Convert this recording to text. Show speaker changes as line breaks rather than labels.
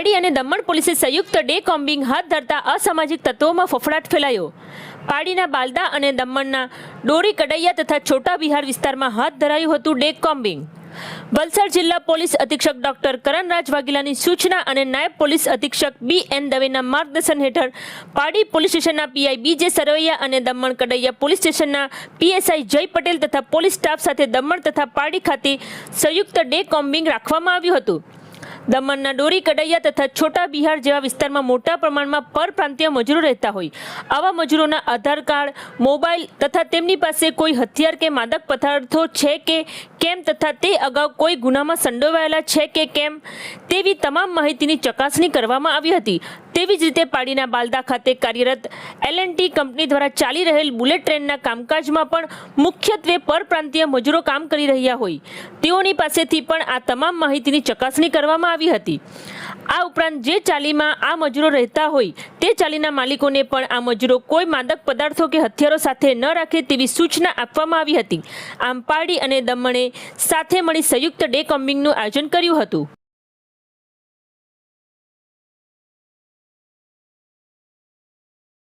પારડી અને દમણ પોલીસે સંયુક્ત ડે કોમ્બિંગ હાથ ધરતા અસામાજિક તત્વોમાં ફફડાટ ફેલાયો. પારડીના બાલદા અને દમણના ડોરી કડૈયા તથા છોટા બિહાર વિસ્તારમાં હાથ ધરાયું હતું ડે કોમ્બિંગ. વલસાડ જિલ્લા પોલીસ અધિક્ષક ડોક્ટર કરણરાજ વાઘેલાની સૂચના અને નાયબ પોલીસ અધિક્ષક બી એન દવેના માર્ગદર્શન હેઠળ પાડી પોલીસ સ્ટેશનના પીઆઈ બી જે સરવૈયા અને દમણ કડૈયા પોલીસ સ્ટેશનના પીએસઆઈ જય પટેલ તથા પોલીસ સ્ટાફ સાથે દમણ તથા પાડી ખાતે સંયુક્ત ડે કોમ્બિંગ રાખવામાં આવ્યું હતું. દમણના ડોરી કડૈયા તથા છોટા બિહાર જેવા વિસ્તારમાં મોટા પ્રમાણમાં પરપ્રાંતીય મજૂરો રહેતા હોય. આવા મજૂરોના આધાર કાર્ડ, મોબાઈલ તથા તેમની પાસે કોઈ હથિયાર કે માદક પદાર્થો છે કે કેમ તથા તે અગાઉ કોઈ ગુનામાં સંડોવાયેલા છે કે કેમ, તેવી તમામ માહિતીની ચકાસણી કરવામાં આવી હતી. તેવી જ રીતે પાડીના બાલદા ખાતે કાર્યરત એલ કંપની દ્વારા ચાલી રહેલ બુલેટ ટ્રેનના કામકાજમાં પણ મુખ્યત્વે પરપ્રાંતીય મજૂરો કામ કરી રહ્યા હોય. તેઓની પાસેથી પણ આ તમામ માહિતીની ચકાસણી કરવામાં આવી હતી. આ ઉપરાંત જે ચાલીમાં આ મજૂરો રહેતા હોય, તે ચાલીના માલિકોને પણ આ મજૂરો કોઈ માદક પદાર્થો કે હથિયારો સાથે ન રાખે તેવી સૂચના આપવામાં આવી હતી. આમ અને દમણે સાથે મળી સંયુક્ત ડે કોમ્બિંગનું આયોજન કર્યું હતું.